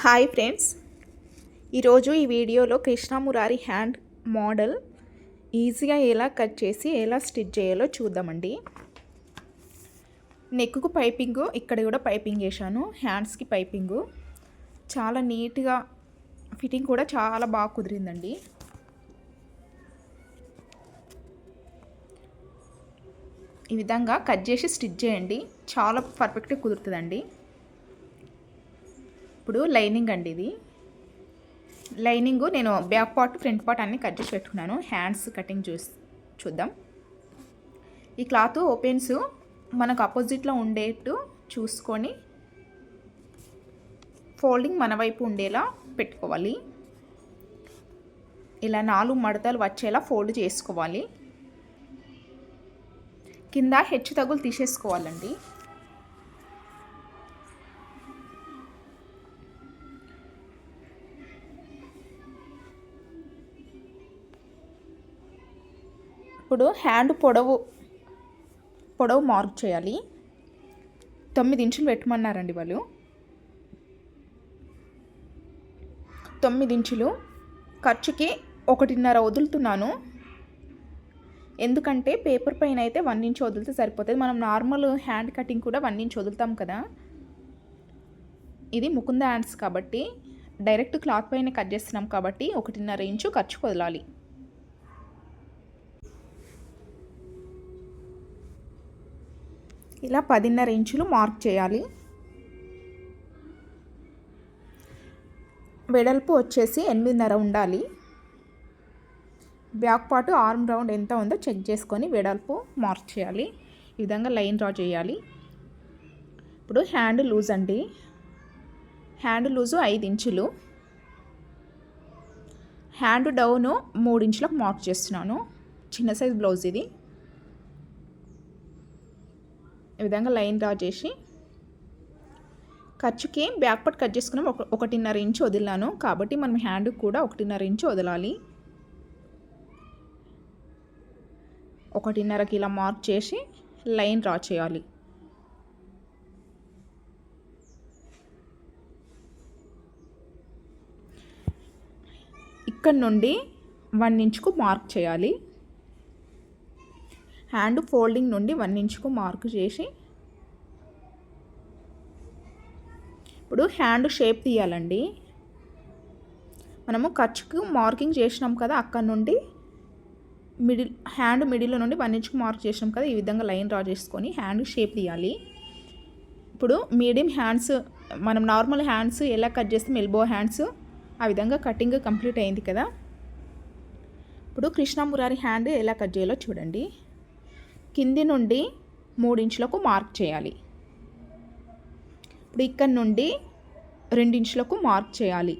Hi friends. ఈరోజు ఈ వీడియోలో కృష్ణమురారి హ్యాండ్ మోడల్ ఈజీగా ఎలా కట్ చేసి ఎలా స్టిచ్ చేయాలో చూద్దామండి. నెక్కు పైపింగ్ ఇక్కడ కూడా పైపింగ్ చేశాను హ్యాండ్స్కి పైపింగు. చాలా నీట్గా ఫిట్టింగ్ కూడా చాలా బాగా కుదిరిందండి. ఈ విధంగా కట్ చేసి స్టిచ్ చేయండి. చాలా పర్ఫెక్ట్గా కుదురుతుందండి. ఇప్పుడు లైనింగ్ అండి ఇది. లైనింగ్ నేను బ్యాక్ పార్ట్ ఫ్రంట్ పార్ట్ అన్నీ కట్ చేసి పెట్టుకున్నాను. హ్యాండ్స్ కటింగ్ చూసి చూద్దాం. ఈ క్లాత్ ఓపెన్స్ మనకు అపోజిట్లో ఉండేట్టు చూసుకొని ఫోల్డింగ్ మన వైపు ఉండేలా పెట్టుకోవాలి. ఇలా నాలుగు మడతలు వచ్చేలా ఫోల్డ్ చేసుకోవాలి. కింద హెచ్చు తగులు తీసేసుకోవాలండి. ఇప్పుడు హ్యాండ్ పొడవు పొడవు మార్క్ చేయాలి. తొమ్మిది ఇంచులు పెట్టమన్నారండి వాళ్ళు. తొమ్మిది ఇంచులు ఖర్చుకి ఒకటిన్నర వదులుతున్నాను. ఎందుకంటే పేపర్ పైన అయితే వన్ ఇంచ్ వదిలితే సరిపోతుంది. మనం నార్మల్ హ్యాండ్ కటింగ్ కూడా వన్ ఇంచ్ వదులుతాం కదా. ఇది ముకుంద హ్యాండ్స్ కాబట్టి డైరెక్ట్ క్లాత్ పైన కట్ చేస్తున్నాం కాబట్టి ఒకటిన్నర ఇంచు ఖర్చు వదలాలి. ఇలా పదిన్నర ఇంచులు మార్క్ చేయాలి. వెడల్పు వచ్చేసి ఎనిమిదిన్నర ఉండాలి. బ్యాక్ పార్ట్ ఆర్మ్ రౌండ్ ఎంత ఉందో చెక్ చేసుకొని వెడల్పు మార్క్ చేయాలి. ఈ విధంగా లైన్ డ్రా చేయాలి. ఇప్పుడు హ్యాండ్ లూజ్ అండి. హ్యాండ్ లూజు ఐదు ఇంచులు. హ్యాండ్ డౌను మూడు ఇంచులకు మార్క్ చేస్తున్నాను. చిన్న సైజ్ బ్లౌజ్ ఇది. ఈ విధంగా లైన్ డ్రా చేసి ఖర్చుకి బ్యాక్ పార్ట్ కట్ చేసుకున్నాం. ఒక ఒకటిన్నర ఇంచ్ వదిలాను. కాబట్టి మనం హ్యాండ్ కూడా ఒకటిన్నర ఇంచ్ వదలాలి. ఒకటిన్నరకి ఇలా మార్క్ చేసి లైన్ డ్రా చేయాలి. ఇక్కడ నుండి వన్ ఇంచుకు మార్క్ చేయాలి. హ్యాండ్ ఫోల్డింగ్ నుండి వన్ ఇంచుకు మార్క్ చేసి ఇప్పుడు హ్యాండ్ షేప్ తీయాలండి. మనము ఖర్చుకు మార్కింగ్ చేసినాం కదా అక్కడ నుండి మిడిల్ హ్యాండ్ మిడిల్లో నుండి వన్ ఇంచ్కి మార్క్ చేసినాం కదా ఈ విధంగా లైన్ డ్రా చేసుకొని హ్యాండ్ షేప్ తీయాలి. ఇప్పుడు మీడియం హ్యాండ్స్ మనం నార్మల్ హ్యాండ్స్ ఎలా కట్ చేస్తాం ఎల్బో హ్యాండ్స్ ఆ విధంగా కటింగ్ కంప్లీట్ అయింది కదా. ఇప్పుడు కృష్ణమురారి హ్యాండ్ ఎలా కట్ చేయాలో చూడండి. కింది నుండి మూడు ఇంచులకు మార్క్ చేయాలి. ఇప్పుడు ఇక్కడ నుండి రెండించులకు మార్క్ చేయాలి.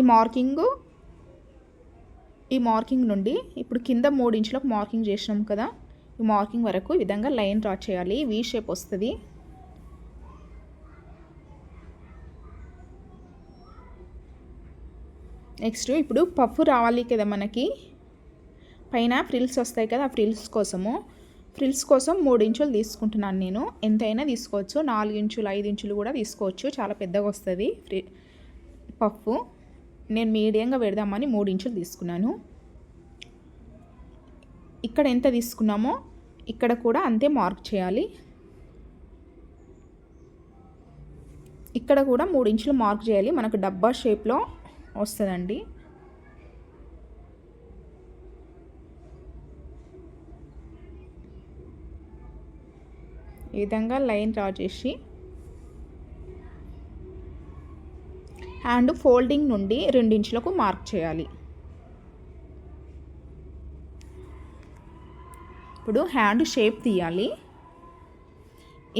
ఈ మార్కింగ్ ఈ మార్కింగ్ నుండి ఇప్పుడు కింద మూడించులకు మార్కింగ్ చేసినాం కదా ఈ మార్కింగ్ వరకు ఈ విధంగా లైన్ డ్రా చేయాలి. వీ షేప్ వస్తుంది. నెక్స్ట్ ఇప్పుడు పఫ్ రావాలి కదా మనకి. పైన ఫ్రిల్స్ వస్తాయి కదా ఆ ఫ్రిల్స్ కోసము. ఫ్రిల్స్ కోసం మూడు ఇంచులు తీసుకుంటున్నాను నేను. ఎంతైనా తీసుకోవచ్చు. నాలుగు ఇంచులు ఐదు ఇంచులు కూడా తీసుకోవచ్చు. చాలా పెద్దగా వస్తుంది ఫ్రి పఫ్. నేను మీడియంగా పెడదామని మూడు ఇంచులు తీసుకున్నాను. ఇక్కడ ఎంత తీసుకున్నామో ఇక్కడ కూడా అంతే మార్క్ చేయాలి. ఇక్కడ కూడా మూడు ఇంచులు మార్క్ చేయాలి. మనకు డబ్బా షేప్లో వస్తుందండి. ఈ విధంగా లైన్ డ్రా చేసి హ్యాండ్ ఫోల్డింగ్ నుండి రెండించులకు మార్క్ చేయాలి. ఇప్పుడు హ్యాండ్ షేప్ తీయాలి.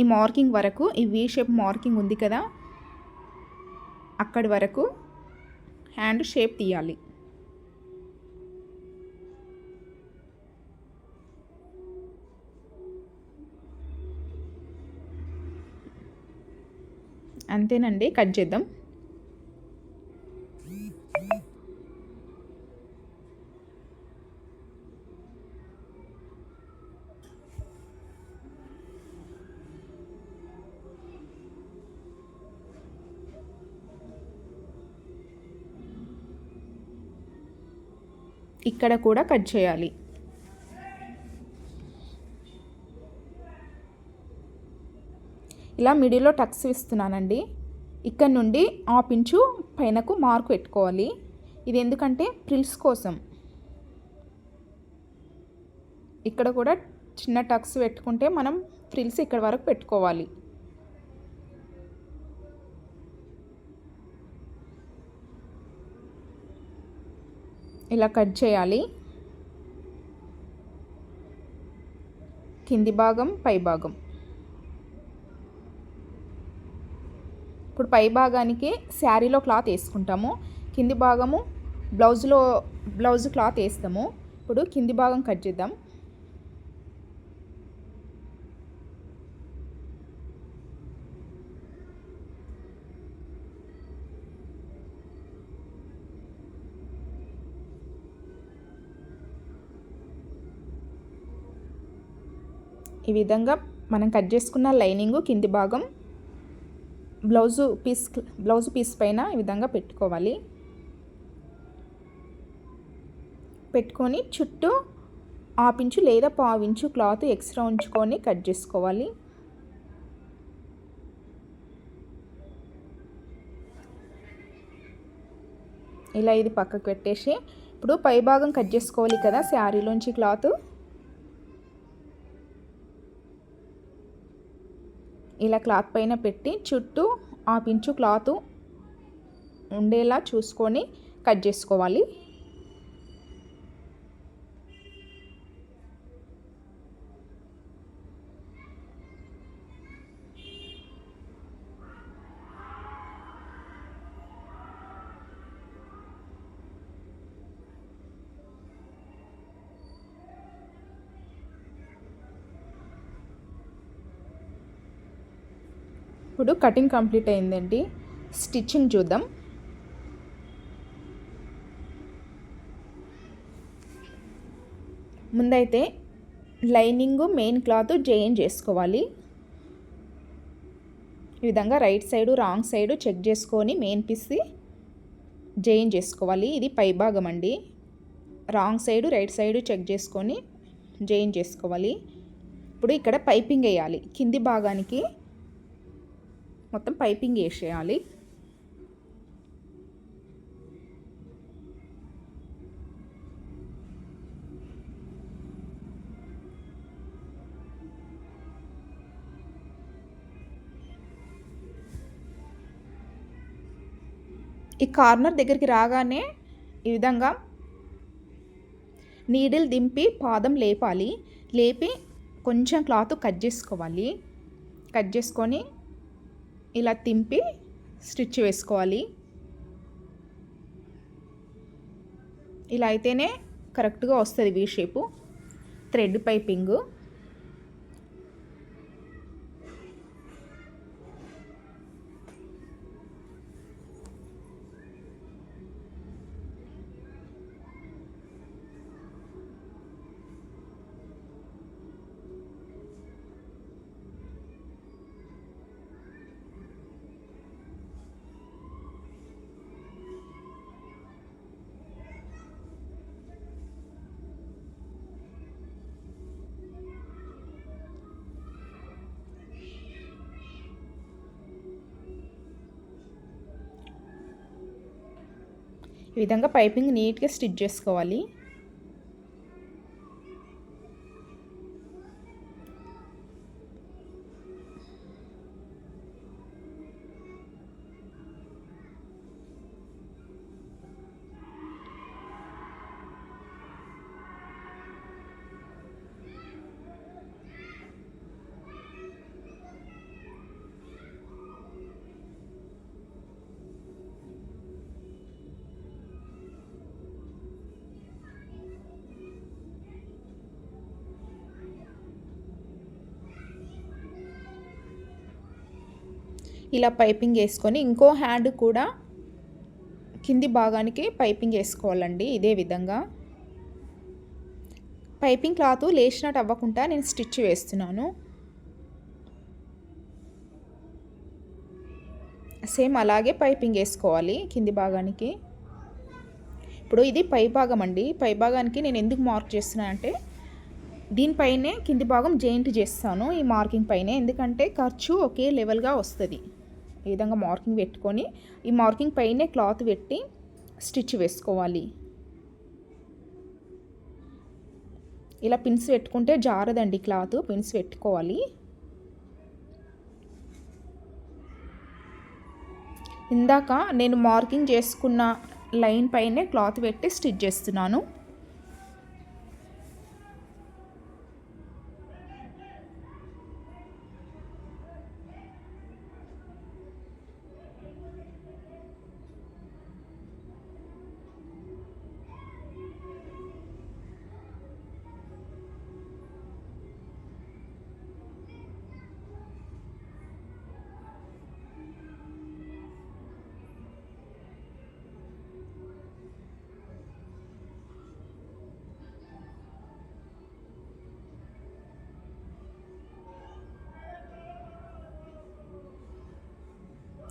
ఈ మార్కింగ్ వరకు ఈ వీ షేప్ మార్కింగ్ ఉంది కదా అక్కడి వరకు హ్యాండ్ షేప్ తీయాలి. అంతేనండి కట్ చేద్దాం. ఇక్కడ కూడా కట్ చేయాలి. ఇలా మిడిల్లో టక్స్ ఇస్తున్నానండి ఇక్కడ నుండి హాఫ్ ఇంచు పైనకు మార్క్ పెట్టుకోవాలి. ఇది ఎందుకంటే ప్రిల్స్ కోసం. ఇక్కడ కూడా చిన్న టక్స్ పెట్టుకుంటే మనం ఫ్రిల్స్ ఇక్కడ వరకు పెట్టుకోవాలి. ఇలా కట్ చేయాలి. కింది భాగం పై భాగం. ఇప్పుడు పై భాగానికి శారీలో క్లాత్ వేసుకుంటాము. కింది భాగము బ్లౌజ్లో బ్లౌజ్ క్లాత్ వేస్తాము. ఇప్పుడు కింది భాగం కట్ చేద్దాం. ఈ విధంగా మనం కట్ చేసుకున్న లైనింగ్ కింది భాగం బ్లౌజు పీస్ బ్లౌజ్ పీస్ పైన ఈ విధంగా పెట్టుకోవాలి. పెట్టుకొని చుట్టూ ఆపించు లేదా పావు ఇంచు క్లాత్ ఎక్స్ట్రా ఉంచుకొని కట్ చేసుకోవాలి. ఇలా ఇది పక్కకు పెట్టేసి ఇప్పుడు పై భాగం కట్ చేసుకోవాలి కదా శారీలోంచి క్లాత్. ఇలా క్లాత్ పైన పెట్టి చుట్టూ ఆ పించు క్లాత్ ఉండేలా చూసుకొని కట్ చేసుకోవాలి. ఇప్పుడు కటింగ్ కంప్లీట్ అయిందండి. స్టిచ్చింగ్ చూద్దాం. ముందైతే లైనింగ్ మెయిన్ క్లాత్ జైన్ చేసుకోవాలి. ఈ విధంగా right side wrong side check చేసుకొని మెయిన్ పీస్ జైన్ చేసుకోవాలి. ఇది పై భాగం అండి. Wrong side right side check చేసుకొని జైన్ చేసుకోవాలి. ఇప్పుడు ఇక్కడ పైపింగ్ వేయాలి. కింది భాగానికి మొత్తం పైపింగ్ వేసేయాలి. ఈ కార్నర్ దగ్గరికి రాగానే ఈ విధంగా నీడిల్ దింపి పాదం లేపాలి. లేపి కొంచెం క్లాత్ కట్ చేసుకోవాలి. కట్ చేసుకొని ఇలా తింపి స్టిచ్ వేసుకోవాలి. ఇలా అయితేనే కరెక్ట్గా వస్తుంది వీ షేపు థ్రెడ్ పైపింగు విధంగా పైపింగ్ నీట్గా స్టిచ్ చేసుకోవాలి. ఇలా పైపింగ్ వేసుకొని ఇంకో హ్యాండ్ కూడా కింది భాగానికి పైపింగ్ వేసుకోవాలండి ఇదే విధంగా. పైపింగ్ క్లాత్ లేచినట్టు అవ్వకుండా నేను స్టిచ్ వేస్తున్నాను. సేమ్ అలాగే పైపింగ్ వేసుకోవాలి కింది భాగానికి. ఇప్పుడు ఇది పై భాగం అండి. పై భాగానికి నేను ఎందుకు మార్క్ చేస్తున్నానంటే దీనిపైనే కింది భాగం జాయింట్ చేస్తాను ఈ మార్కింగ్ పైనే. ఎందుకంటే ఖర్చు ఒకే లెవెల్గా వస్తుంది. ఈ విధంగా మార్కింగ్ పెట్టుకొని ఈ మార్కింగ్ పైనే క్లాత్ పెట్టి స్టిచ్ వేసుకోవాలి. ఇలా పిన్స్ పెట్టుకుంటే జారదండి క్లాత్ పిన్స్ పెట్టుకోవాలి. ఇందాక నేను మార్కింగ్ చేసుకున్న లైన్ పైనే క్లాత్ పెట్టి స్టిచ్ చేస్తున్నాను.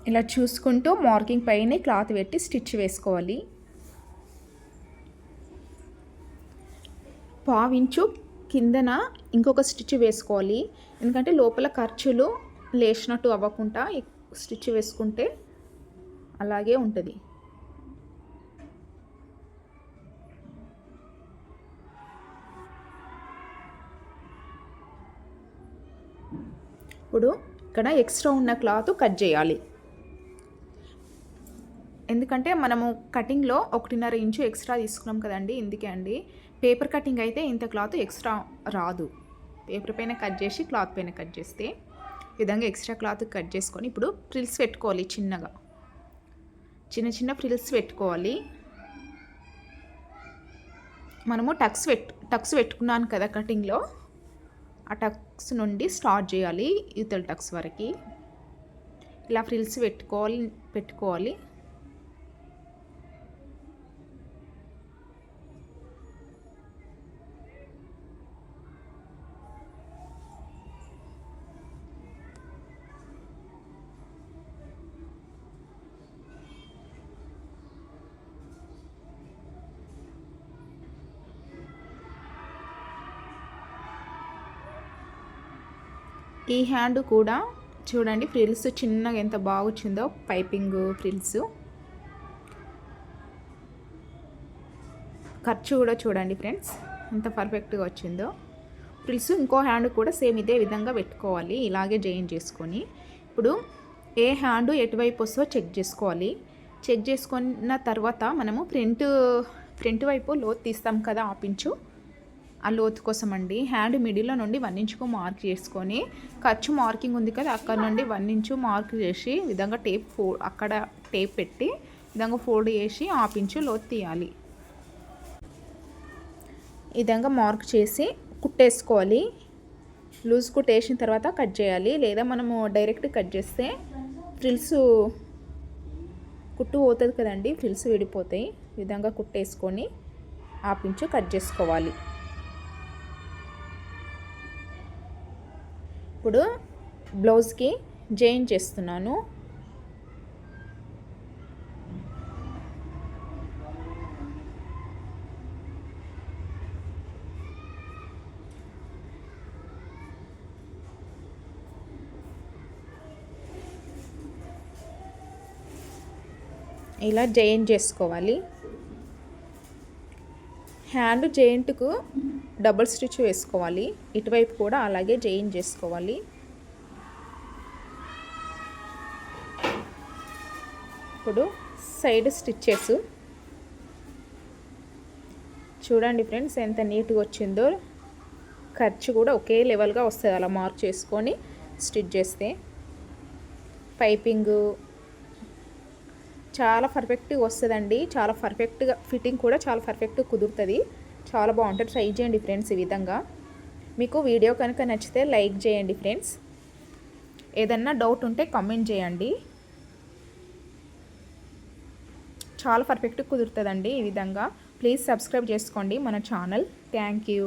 ఇలా చూసుకుంటూ మార్కింగ్ పైన క్లాత్ పెట్టి స్టిచ్ వేసుకోవాలి. పావించు కిందన ఇంకొక స్టిచ్ వేసుకోవాలి. ఎందుకంటే లోపల ఖర్చులు లేచినట్టు అవ్వకుండా స్టిచ్ వేసుకుంటే అలాగే ఉంటుంది. ఇప్పుడు ఇక్కడ ఎక్స్ట్రా ఉన్న క్లాత్ కట్ చేయాలి. ఎందుకంటే మనము కటింగ్లో ఒకటిన్నర ఇంచు ఎక్స్ట్రా తీసుకున్నాం కదండి ఇందుకే అండి. పేపర్ కటింగ్ అయితే ఇంత క్లాత్ ఎక్స్ట్రా రాదు. పేపర్ పైన కట్ చేసి క్లాత్ పైన కట్ చేస్తే విధంగా ఎక్స్ట్రా క్లాత్ కట్ చేసుకొని ఇప్పుడు ఫ్రిల్స్ పెట్టుకోవాలి చిన్నగా. చిన్న చిన్న ఫ్రిల్స్ పెట్టుకోవాలి. మనము టక్స్ పెట్టు టక్స్ పెట్టుకున్నాను కదా కటింగ్లో. ఆ టక్స్ నుండి స్టార్ట్ చేయాలి యూతల్ టక్స్ వరకు. ఇలా ఫ్రిల్స్ పెట్టుకోవాలి పెట్టుకోవాలి. ఈ హ్యాండ్ కూడా చూడండి ఫ్రిల్స్ చిన్నగా ఎంత బాగుచ్చిందో పైపింగ్ ఫ్రిల్స్. ఖర్చు కూడా చూడండి ఫ్రెండ్స్ ఎంత పర్ఫెక్ట్గా వచ్చిందో. ఫ్రిల్స్ ఇంకో హ్యాండ్ కూడా సేమ్ ఇదే విధంగా పెట్టుకోవాలి ఇలాగే జాయిన్ చేసుకొని. ఇప్పుడు ఏ హ్యాండ్ ఎటువైపు వస్తుందో చెక్ చేసుకోవాలి. చెక్ చేసుకున్న తర్వాత మనము ఫ్రంట్ ఫ్రంట్ వైపు లోత్ తీస్తాం కదా ఆపించు. ఆ లోతు కోసం అండి హ్యాండ్ మిడిల్లో నుండి వన్ ఇంచుకు మార్క్ చేసుకొని ఖర్చు మార్కింగ్ ఉంది కదా అక్కడ నుండి వన్ ఇంచు మార్క్ చేసి విధంగా టేప్ ఫో అక్కడ టేప్ పెట్టి విధంగా ఫోల్డ్ చేసి హాఫ్ ఇంచు లోతు తీయాలి. విధంగా మార్క్ చేసి కుట్టేసుకోవాలి. లూజ్ కుట్టేసిన తర్వాత కట్ చేయాలి. లేదా మనము డైరెక్ట్ కట్ చేస్తే ఫ్రిల్స్ కుట్టు పోతుంది కదండి ఫ్రిల్స్ విడిపోతాయి. విధంగా కుట్టేసుకొని ఆపించు కట్ చేసుకోవాలి. ఇప్పుడు బ్లౌజ్కి జాయిన్ చేస్తున్నాను. ఇలా జాయిన్ చేసుకోవాలి. హ్యాండ్ జాయింట్కు డబుల్ స్టిచ్ వేసుకోవాలి. ఇటువైపు కూడా అలాగే జాయిన్ చేసుకోవాలి. ఇప్పుడు సైడ్ స్టిచ్చెస్. చూడండి ఫ్రెండ్స్ ఎంత నీట్గా వచ్చిందో. ఖర్చు కూడా ఒకే లెవెల్గా వస్తుంది అలా మార్క్ చేసుకొని స్టిచ్ చేస్తే. పైపింగ్. చాలా పర్ఫెక్ట్గా వస్తుందండి. చాలా పర్ఫెక్ట్గా ఫిట్టింగ్ కూడా చాలా పర్ఫెక్ట్గా కుదురుతుంది. చాలా బాగుంటుంది. ట్రై చేయండి ఫ్రెండ్స్ ఈ విధంగా. మీకు వీడియో కనుక నచ్చితే లైక్ చేయండి ఫ్రెండ్స్ ఏదన్నా డౌట్ ఉంటే కామెంట్ చేయండి. చాలా పర్ఫెక్ట్గా కుదురుతుందండి ఈ విధంగా. ప్లీజ్ సబ్స్క్రైబ్ చేసుకోండి మన ఛానల్ థ్యాంక్ యూ